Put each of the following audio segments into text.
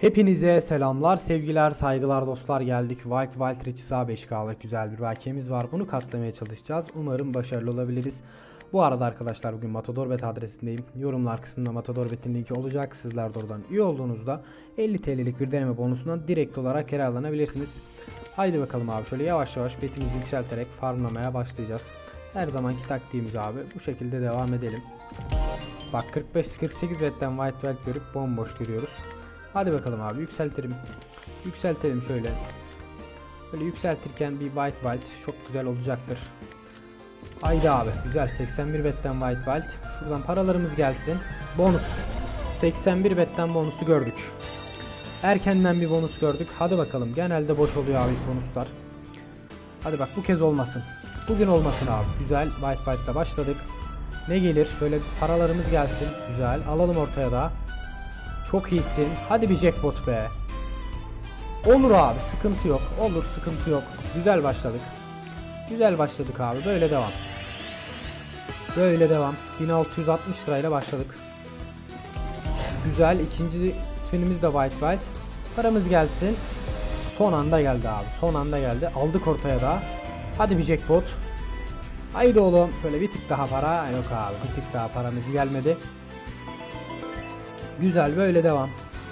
Hepinize selamlar, sevgiler, saygılar dostlar geldik. Wild Wild Riches 5K'lık güzel bir vakiyemiz var. Bunu katlamaya çalışacağız. Umarım başarılı olabiliriz. Bu arada arkadaşlar bugün Matador Bet adresindeyim. Yorumlar kısmında Matador Bet'in linki olacak. Sizler de oradan üye olduğunuzda 50 TL'lik bir deneme bonusundan direkt olarak yararlanabilirsiniz. Haydi bakalım abi şöyle yavaş yavaş betimizi yükselterek farmlamaya başlayacağız. Her zamanki taktiğimiz abi bu şekilde devam edelim. Bak 45-48 betten White Belt görüp bomboş görüyoruz. Hadi bakalım abi yükseltelim. Yükseltelim şöyle. Böyle yükseltirken bir White Belt çok güzel olacaktır. Haydi abi güzel 81 betten White Belt. Şuradan paralarımız gelsin. Bonus. 81 betten bonusu gördük. Erkenden bir bonus gördük. Hadi bakalım. Genelde boş oluyor abi bonuslar. Hadi bak bu kez olmasın. Bugün olmasın abi. Güzel. White White'la başladık. Ne gelir? Şöyle paralarımız gelsin. Güzel. Alalım ortaya da. Çok iyisin. Hadi bir jackpot be. Olur abi. Sıkıntı yok. Olur sıkıntı yok. Güzel başladık. Güzel başladık abi. Böyle devam. Böyle devam. 1660 lirayla başladık. Güzel. ikinci spinimiz de White White. Paramız gelsin. Son anda geldi abi. Son anda geldi. Aldık ortaya da. Hadi bir jackpot. Haydi oğlum. Böyle bir tık daha para. Yok abi. Bir tık daha paramız gelmedi. Güzel. Böyle devam.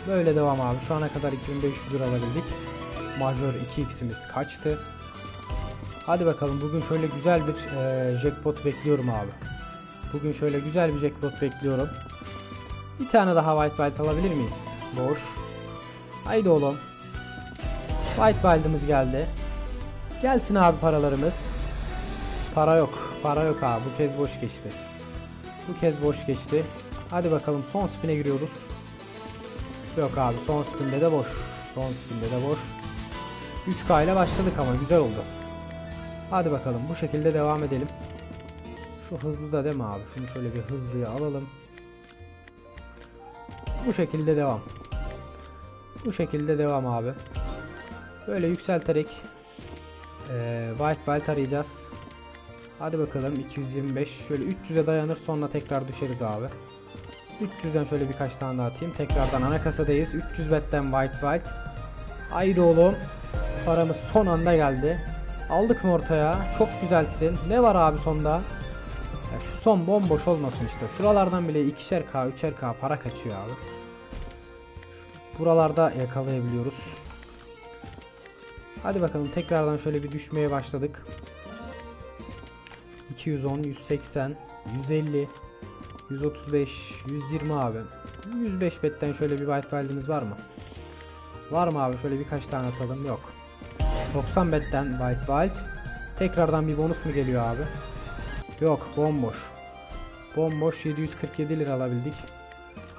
Böyle devam abi. Şu ana kadar 2500 lira alabildik. Major 2x'imiz kaçtı. Hadi bakalım. Bugün şöyle güzel bir e, jackpot bekliyorum abi. Bugün şöyle güzel bir jackpot bekliyorum. Bir tane daha white belt alabilir miyiz? Boş. Haydi oğlum. White belt'ımız geldi. Gelsin abi paralarımız. Para yok. Para yok abi. Bu kez boş geçti. Bu kez boş geçti. Hadi bakalım son spin'e giriyoruz. Yok abi son spin'de de boş. Son spin'de de boş. 3K ile başladık ama güzel oldu. Hadi bakalım bu şekilde devam edelim. Şu hızlı da mi abi? Şunu şöyle bir hızlıya alalım. Bu şekilde devam. Bu şekilde devam abi. Böyle yükselterek eee White Belt arayacağız. Hadi bakalım 225 şöyle 300'e dayanır sonra tekrar düşeriz abi. 300'den şöyle birkaç tane daha atayım. Tekrardan ana kasadayız. 300 betten White White. Haydi oğlum. Paramız son anda geldi. Aldık mı ortaya? Çok güzelsin. Ne var abi sonda? Ya şu son bomboş olmasın işte. Şuralardan bile ikişer K, üçer K para kaçıyor abi. Buralarda yakalayabiliyoruz. Hadi bakalım tekrardan şöyle bir düşmeye başladık. 210, 180, 150, 135, 120 abi. 105 betten şöyle bir white wild'imiz var mı? Var mı abi? Şöyle birkaç tane atalım. Yok. 90 betten white wild. Tekrardan bir bonus mu geliyor abi? Yok, bomboş. Bomboş 747 lira alabildik.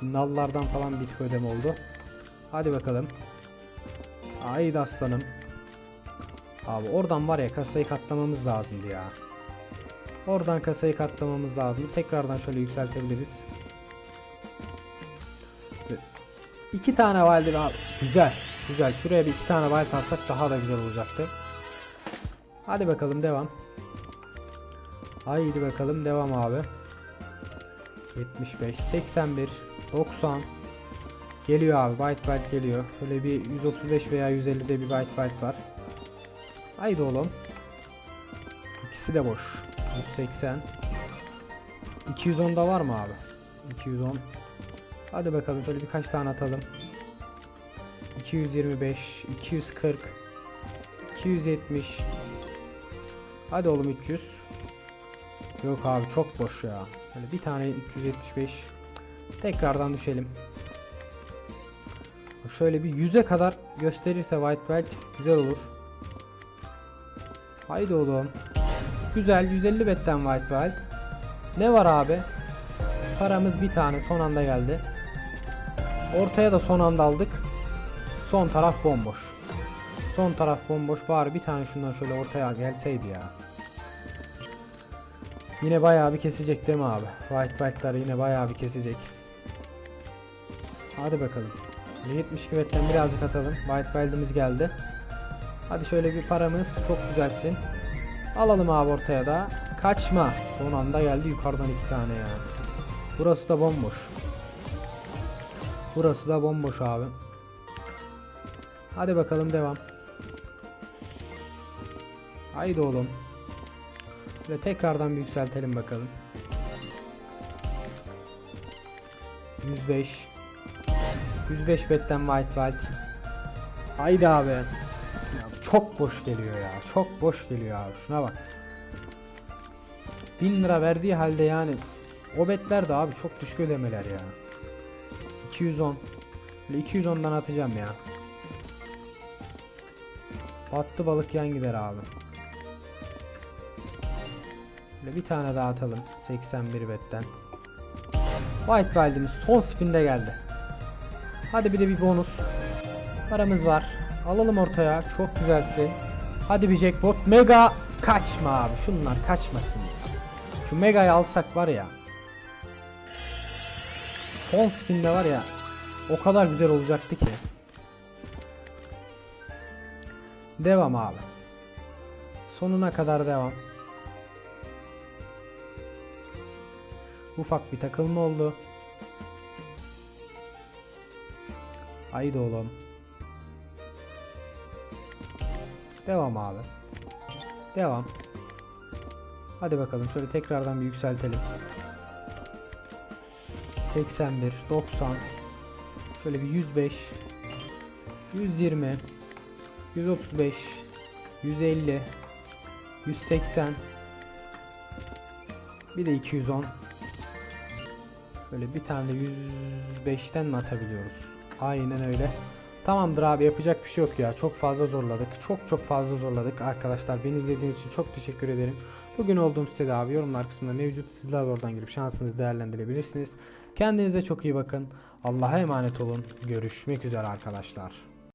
Nallardan falan bir tık ödeme oldu. Hadi bakalım. Haydi aslanım. Abi oradan var ya kasayı katlamamız lazımdı ya. Oradan kasayı katlamamız lazım. Tekrardan şöyle yükseltebiliriz. İki tane valdir abi. Güzel. Güzel. Şuraya bir iki tane valid alsak daha da güzel olacaktı. Hadi bakalım devam. Haydi bakalım devam abi. 75, 81, 90. Geliyor abi. White white geliyor. Şöyle bir 135 veya 150'de bir white white var. Haydi oğlum. İkisi de boş. 180. 210 da var mı abi? 210. Hadi bakalım şöyle birkaç tane atalım. 225, 240, 270. Hadi oğlum 300. Yok abi çok boş ya. Böyle bir tane 375. Tekrardan düşelim. Şöyle bir 100'e kadar gösterirse White Belt güzel olur. Haydi oğlum. Güzel 150 betten White Belt. Ne var abi? Paramız bir tane son anda geldi. Ortaya da son anda aldık. Son taraf bomboş. Son taraf bomboş. Bari bir tane şundan şöyle ortaya gelseydi ya. Yine bayağı bir kesecek değil mi abi? White Belt'ları yine bayağı bir kesecek. Hadi bakalım. 72 betten birazcık atalım. White Belt'imiz geldi. Hadi şöyle bir paramız. Çok güzelsin. Alalım abi ortaya da. Kaçma. Son anda geldi yukarıdan iki tane ya. Burası da bomboş. Burası da bomboş abi. Hadi bakalım devam. Haydi oğlum. Şöyle tekrardan bir yükseltelim bakalım. 105 105 betten white white. Haydi abi. Ya çok boş geliyor ya. Çok boş geliyor abi. Şuna bak. 1000 lira verdiği halde yani o betler de abi çok düşük ödemeler ya. 210. Böyle 210'dan atacağım ya. Battı balık yan gider abi. Böyle bir tane daha atalım. 81 betten. White Wild'imiz son spinde geldi. Hadi bir de bir bonus. Paramız var. Alalım ortaya. Çok güzelsin. Hadi bir jackpot. Mega kaçma abi. Şunlar kaçmasın. Şu mega'yı alsak var ya. Son spinde var ya. O kadar güzel olacaktı ki. Devam abi. Sonuna kadar devam. Ufak bir takılma oldu. Haydi oğlum. Devam abi. Devam. Hadi bakalım şöyle tekrardan bir yükseltelim. 81, 90. Şöyle bir 105. 120. 135. 150. 180. Bir de 210. Böyle bir tane de 105'ten mi atabiliyoruz? Aynen öyle. Tamamdır abi yapacak bir şey yok ya. Çok fazla zorladık. Çok çok fazla zorladık arkadaşlar. Beni izlediğiniz için çok teşekkür ederim. Bugün olduğum sitede abi yorumlar kısmında mevcut. Sizler de oradan girip şansınızı değerlendirebilirsiniz. Kendinize çok iyi bakın. Allah'a emanet olun. Görüşmek üzere arkadaşlar.